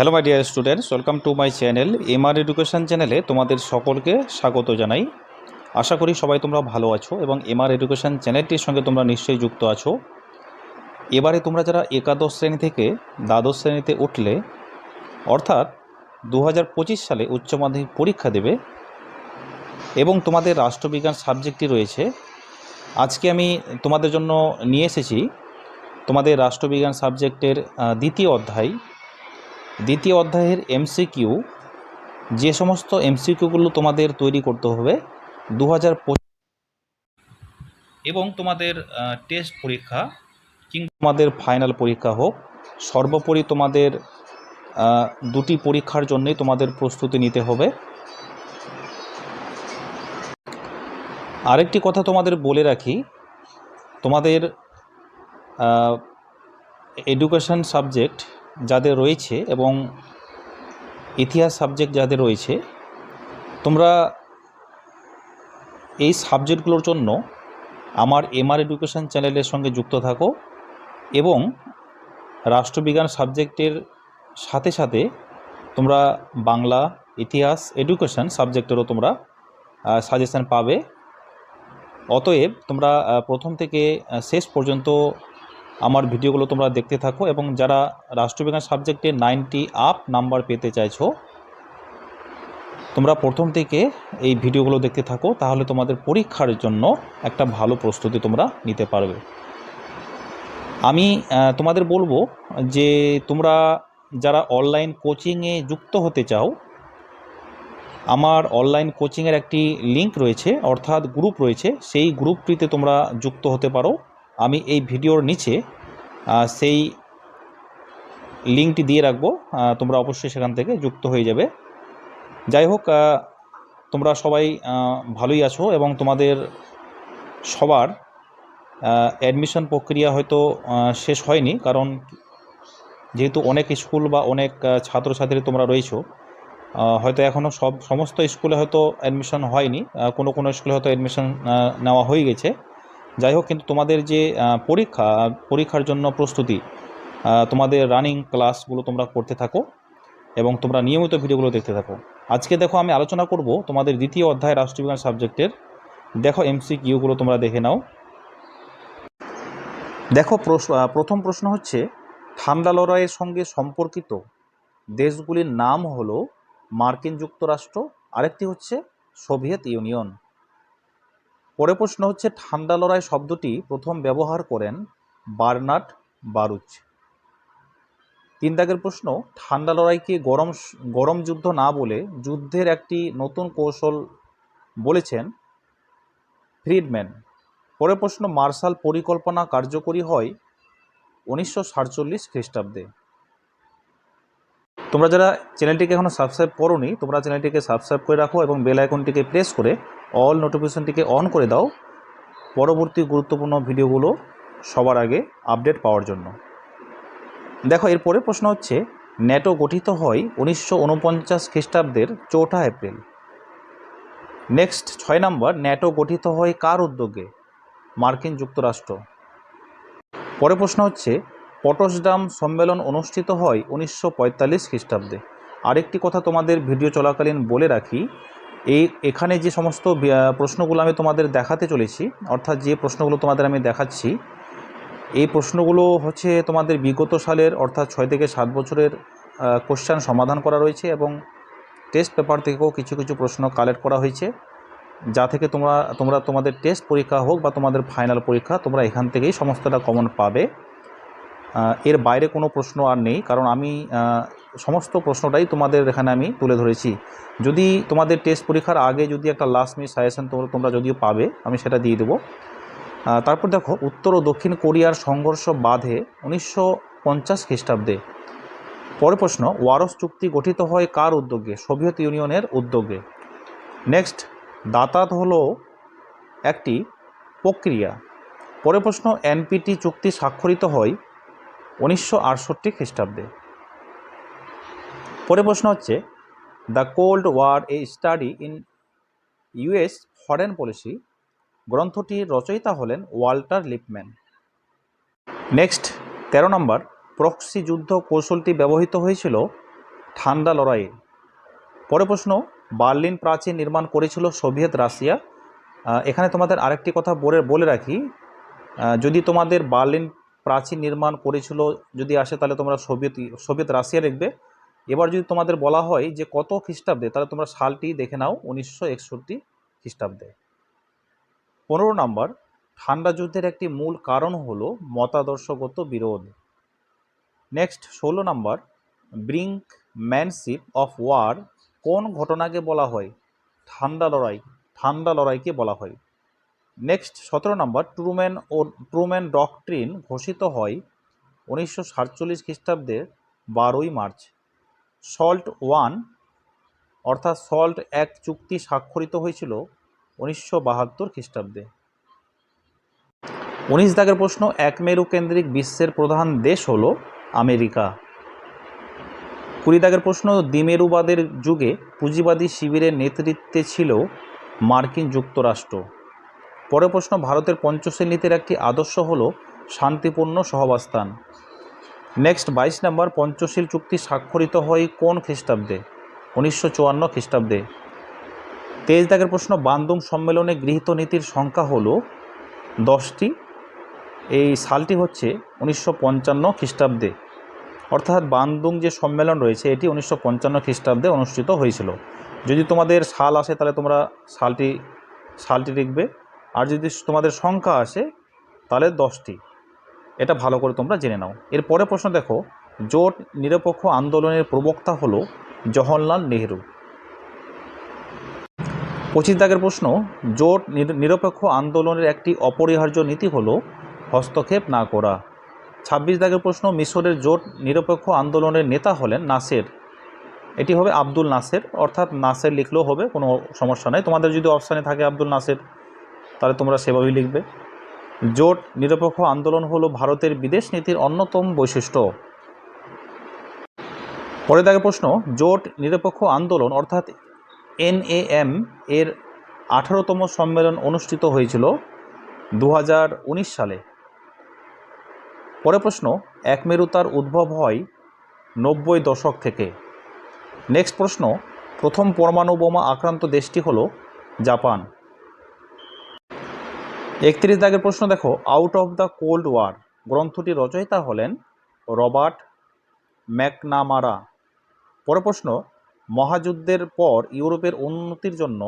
Hello my dear students welcome to my channel MR education চ্যানেলে তোমাদের সকলকে স্বাগত জানাই। আশা করি সবাই তোমরা ভালো আছো এবং এমআর এডুকেশন চ্যানেলটির সঙ্গে তোমরা নিশ্চয়ই যুক্ত আছো। এবারে তোমরা যারা একাদশ শ্রেণি থেকে দ্বাদশ শ্রেণীতে উঠলে, অর্থাৎ দু হাজার পঁচিশ সালে উচ্চ মাধ্যমিক পরীক্ষা দেবে, এবং তোমাদের রাষ্ট্রবিজ্ঞান সাবজেক্টটি রয়েছে, আজকে আমি তোমাদের জন্য নিয়ে এসেছি তোমাদের রাষ্ট্রবিজ্ঞান সাবজেক্টের দ্বিতীয় অধ্যায় দ্বিতীয় অধ্যায়ের এমসিকিউ যে সমস্ত এমসিকিউগুলো তোমাদের তৈরি করতে হবে দু হাজার এবং তোমাদের টেস্ট পরীক্ষা কিংবা তোমাদের ফাইনাল পরীক্ষা হোক, সর্বোপরি তোমাদের দুটি পরীক্ষার জন্যই তোমাদের প্রস্তুতি নিতে হবে। আরেকটি কথা তোমাদের বলে রাখি, তোমাদের এডুকেশন সাবজেক্ট যাদের রয়েছে এবং ইতিহাস সাবজেক্ট যাদের রয়েছে, তোমরা এই সাবজেক্টগুলোর জন্য আমার এমআর এডুকেশন চ্যানেলের সঙ্গে যুক্ত থাকো এবং রাষ্ট্রবিজ্ঞান সাবজেক্টের সাথে সাথে তোমরা বাংলা ইতিহাস এডুকেশন সাবজেক্টেরও তোমরা সাজেশন পাবে। অতএব তোমরা প্রথম থেকে শেষ পর্যন্ত আমার ভিডিওগুলো তোমরা দেখতে থাকো এবং যারা রাষ্ট্রবিজ্ঞান সাবজেক্টে নাইনটি আপ নাম্বার পেতে চাইছো, তোমরা প্রথম থেকে এই ভিডিওগুলো দেখতে থাকো, তাহলে তোমাদের পরীক্ষার জন্য একটা ভালো প্রস্তুতি তোমরা নিতে পারবে। আমি তোমাদের বলব যে তোমরা যারা অনলাইন কোচিংয়ে যুক্ত হতে চাও, আমার অনলাইন কোচিংয়ের একটি লিংক রয়েছে, অর্থাৎ গ্রুপ রয়েছে, সেই গ্রুপটিতে তোমরা যুক্ত হতে পারো। আমি এই ভিডিওর নিচে সেই লিঙ্কটি দিয়ে রাখব তোমরা অবশ্যই সেখান থেকে যুক্ত হয়ে যাবে। যাই হোক তোমরা সবাই ভালোই আছো এবং তোমাদের সবার অ্যাডমিশন প্রক্রিয়া হয়তো শেষ হয়নি, কারণ যেহেতু অনেক স্কুল বা অনেক ছাত্রছাত্রী তোমরা রয়েছো হয়তো এখনও সব, সমস্ত স্কুলে হয়তো অ্যাডমিশন হয়নি কোনো কোনো স্কুলে হয়তো অ্যাডমিশন নেওয়া হয়ে গেছে। যাই হোক, কিন্তু তোমাদের যে পরীক্ষা, পরীক্ষার জন্য প্রস্তুতি তোমাদের রানিং ক্লাসগুলো তোমরা করতে থাকো এবং তোমরা নিয়মিত ভিডিওগুলো দেখতে থাকো। আজকে দেখো আমি আলোচনা করব তোমাদের দ্বিতীয় অধ্যায় রাষ্ট্রবিজ্ঞান সাবজেক্টের দেখো এমসি কিউগুলো তোমরা দেখে নাও। দেখো প্রথম প্রশ্ন হচ্ছে, ঠান্ডা লড়াইয়ের সঙ্গে সম্পর্কিত দেশগুলির নাম হলো মার্কিন যুক্তরাষ্ট্র, আরেকটি হচ্ছে সোভিয়েত ইউনিয়ন। পরে প্রশ্ন হচ্ছে, ঠান্ডা লড়াই শব্দটি প্রথম ব্যবহার করেন বার্নার্ড বারুচ। তিন দাগের প্রশ্ন, ঠান্ডা লড়াইকে গরম গরম যুদ্ধ না বলে যুদ্ধের একটি নতুন কৌশল বলেছেন ফ্রিডম্যান। পরে প্রশ্ন, মার্শাল পরিকল্পনা কার্যকরী হয় উনিশশো সাতচল্লিশ খ্রিস্টাব্দে। তোমরা যারা চ্যানেলটিকে এখনও সাবস্ক্রাইব করোনি, তোমরা চ্যানেলটিকে সাবস্ক্রাইব করে রাখো এবং বেল আইকনটিকে প্রেস করে অল নোটিফিকেশনটিকে অন করে দাও পরবর্তী গুরুত্বপূর্ণ ভিডিওগুলো সবার আগে আপডেট পাওয়ার জন্য। দেখো, এরপরে প্রশ্ন হচ্ছে ন্যাটো গঠিত হয় উনিশশো উনপঞ্চাশ খ্রিস্টাব্দের চৌঠা এপ্রিল। নেক্সট ছয় নম্বর ন্যাটো গঠিত হয় কার উদ্যোগে? মার্কিন যুক্তরাষ্ট্র। পরে প্রশ্ন হচ্ছে পটসডাম সম্মেলন অনুষ্ঠিত হয় উনিশশো পঁয়তাল্লিশ খ্রিস্টাব্দে। আরেকটি কথা তোমাদের ভিডিও চলাকালীন বলে রাখি এই এখানে যে সমস্ত প্রশ্নগুলো আমি তোমাদের দেখাতে চলেছি, অর্থাৎ যে প্রশ্নগুলো তোমাদের আমি দেখাচ্ছি, এই প্রশ্নগুলো হচ্ছে তোমাদের বিগত সালের, অর্থাৎ ছয় থেকে সাত বছরের কোশ্চেন সমাধান করা রয়েছে এবং টেস্ট পেপার থেকেও কিছু কিছু প্রশ্ন কালেক্ট করা হয়েছে, যা থেকে তোমরা তোমরা তোমাদের টেস্ট পরীক্ষা হোক বা তোমাদের ফাইনাল পরীক্ষা, তোমরা এখান থেকেই সমস্তটা কমন পাবে। এর বাইরে কোনো প্রশ্ন আর নেই, কারণ আমি সমস্ত প্রশ্নটাই তোমাদের এখানে আমি তুলে ধরেছি। যদি তোমাদের টেস্ট পরীক্ষার আগে যদি একটা লাস্ট মিনিট সাজেশন তোমরা যদিও পাবে, আমি সেটা দিয়ে দেবো। তারপর দেখো, উত্তর ও দক্ষিণ কোরিয়ার সংঘর্ষ বাধে উনিশশো পঞ্চাশ খ্রিস্টাব্দে। পরে প্রশ্ন, ওয়ারস চুক্তি গঠিত হয় কার উদ্যোগে? সোভিয়েত ইউনিয়নের উদ্যোগে। নেক্সট দাতাত হলো একটি প্রক্রিয়া। পরে প্রশ্ন, এনপিটি চুক্তি স্বাক্ষরিত হয় উনিশশো আটষট্টি খ্রিস্টাব্দে। পরে প্রশ্ন হচ্ছে, the cold war a study in US foreign policy গ্রন্থটির রচয়িতা হলেন ওয়াল্টার লিপম্যান। নেক্সট, তেরো নম্বর, প্রক্সি যুদ্ধ কৌশলটি ব্যবহৃত হয়েছিল ঠান্ডা লড়াই পরে প্রশ্ন, বার্লিন প্রাচীর নির্মাণ করেছিল সোভিয়েত রাশিয়া এখানে তোমাদের আরেকটি কথা বলে বলে রাখি। যদি তোমাদের বার্লিন প্রাচীর নির্মাণ করেছিল যদি আসে তাহলে তোমরা সোভিয়েত সোভিয়েত রাশিয়া দেখবে। এবার যদি তোমাদের বলা হয় যে কত খ্রিস্টাব্দে, তাহলে তোমরা সালটি দেখে নাও, উনিশশো একষট্টি খ্রিস্টাব্দে। পনেরো নম্বর, ঠান্ডা যুদ্ধের একটি মূল কারণ হলো মতাদর্শগত বিরোধ। নেক্সট, ষোলো নম্বর ব্রিঙ্ক ম্যানশিপ অফ ওয়ার কোন ঘটনাকে বলা হয়? ঠান্ডা লড়াই, ঠান্ডা লড়াইকে বলা হয়। নেক্সট সতেরো নম্বর ট্রুম্যান ও ট্রুম্যান ডকট্রিন ঘোষিত হয় উনিশশো সাতচল্লিশ খ্রিস্টাব্দের বারোই মার্চ। সল্ট ওয়ান অর্থাৎ সল্ট এক চুক্তি স্বাক্ষরিত হয়েছিল উনিশশো বাহাত্তর খ্রিস্টাব্দে। উনিশ দাগের প্রশ্ন, এক মেরু কেন্দ্রিক বিশ্বের প্রধান দেশ হল আমেরিকা। কুড়ি দাগের প্রশ্ন, দ্বিমেরুবাদের যুগে পুঁজিবাদী শিবিরের নেতৃত্বে ছিল মার্কিন যুক্তরাষ্ট্র। পরের প্রশ্ন, ভারতের পঞ্চশীল নীতির একটি আদর্শ হলো শান্তিপূর্ণ সহাবস্থান নেক্সট বাইশ নম্বর, পঞ্চশীল চুক্তি স্বাক্ষরিত হয় কোন খ্রিস্টাব্দে? উনিশশো চুয়ান্ন খ্রিস্টাব্দে। তেইশ দাগের প্রশ্ন বান্দুং সম্মেলনে গৃহীত নীতির সংখ্যা হলো দশটি। এই সালটি হচ্ছে উনিশশো পঞ্চান্ন খ্রিস্টাব্দে। অর্থাৎ বান্দুং যে সম্মেলন রয়েছে, এটি উনিশশো পঞ্চান্ন খ্রিস্টাব্দে অনুষ্ঠিত হয়েছিল। যদি তোমাদের সাল আসে, তাহলে তোমরা সালটি সালটি লিখবে। আর যদি তোমাদের সংখ্যা আসে, তাহলে দশটি। এটা ভালো করে তোমরা জেনে নাও। এরপরে প্রশ্ন দেখো, জোট নিরপেক্ষ আন্দোলনের প্রবক্তা হলো জওহরলাল নেহরু। পঁচিশ দাগের প্রশ্ন, জোট নির- নিরপেক্ষ আন্দোলনের একটি অপরিহার্য নীতি হলো হস্তক্ষেপ না করা। ছাব্বিশ দাগের প্রশ্ন, মিশরের জোট নিরপেক্ষ আন্দোলনের নেতা হলেন নাসের। এটি হবে আব্দুল নাসের, অর্থাৎ নাসের লিখলেও হবে, কোনো সমস্যা নাই। তোমাদের যদি অপশানে থাকে আব্দুল নাসের তাহলে তোমরা সেভাবেই লিখবে। জোট, নিরপেক্ষ আন্দোলন হলো ভারতের বিদেশ নীতির অন্যতম বৈশিষ্ট্য। পরে দাগে প্রশ্ন, জোট, নিরপেক্ষ আন্দোলন অর্থাৎ এনএএম এর আঠারোতম সম্মেলন অনুষ্ঠিত হয়েছিল দু হাজার উনিশ সালে। পরে প্রশ্ন এক মেরুতার উদ্ভব হয় নব্বই দশক থেকে। নেক্সট প্রশ্ন, প্রথম পরমাণু বোমা আক্রান্ত দেশটি হলো জাপান। একত্রিশ দাগের প্রশ্ন দেখো out of the cold war গ্রন্থটি রচয়িতা হলেন রবার্ট ম্যাকনামারা। পরে প্রশ্ন, মহাযুদ্ধের পর ইউরোপের উন্নতির জন্য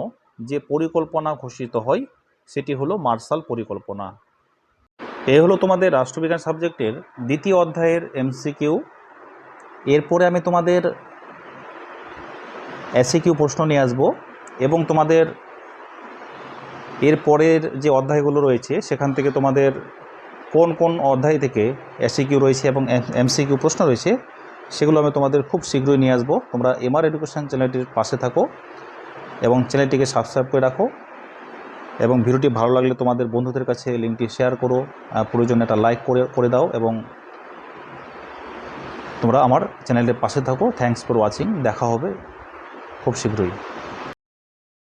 যে পরিকল্পনা ঘোষিত হয়, সেটি হলো মার্শাল পরিকল্পনা। এ হলো তোমাদের রাষ্ট্রবিজ্ঞান সাবজেক্টের দ্বিতীয় অধ্যায়ের এমসিকিউ। এরপরে আমি তোমাদের এসিকিউ প্রশ্ন নিয়ে আসব এবং তোমাদের এর পরের যে অধ্যায়গুলো রয়েছে, সেখান থেকে তোমাদের কোন কোন অধ্যায় থেকে এসিকিউ রয়েছে এবং এমসিকিউ প্রশ্ন রয়েছে, সেগুলো আমি তোমাদের খুব শীঘ্রই নিয়ে আসব। তোমরা এমআর এডুকেশান চ্যানেলটির পাশে থাকো এবং চ্যানেলটিকে সাবস্ক্রাইব করে রাখো এবং ভিডিওটি ভালো লাগলে তোমাদের বন্ধুদের কাছে লিঙ্কটি শেয়ার করো প্রয়োজনে একটা লাইক করে করে দাও এবং তোমরা আমার চ্যানেলের পাশে থাকো। থ্যাঙ্কস ফর ওয়াচিং দেখা হবে খুব শীঘ্রই।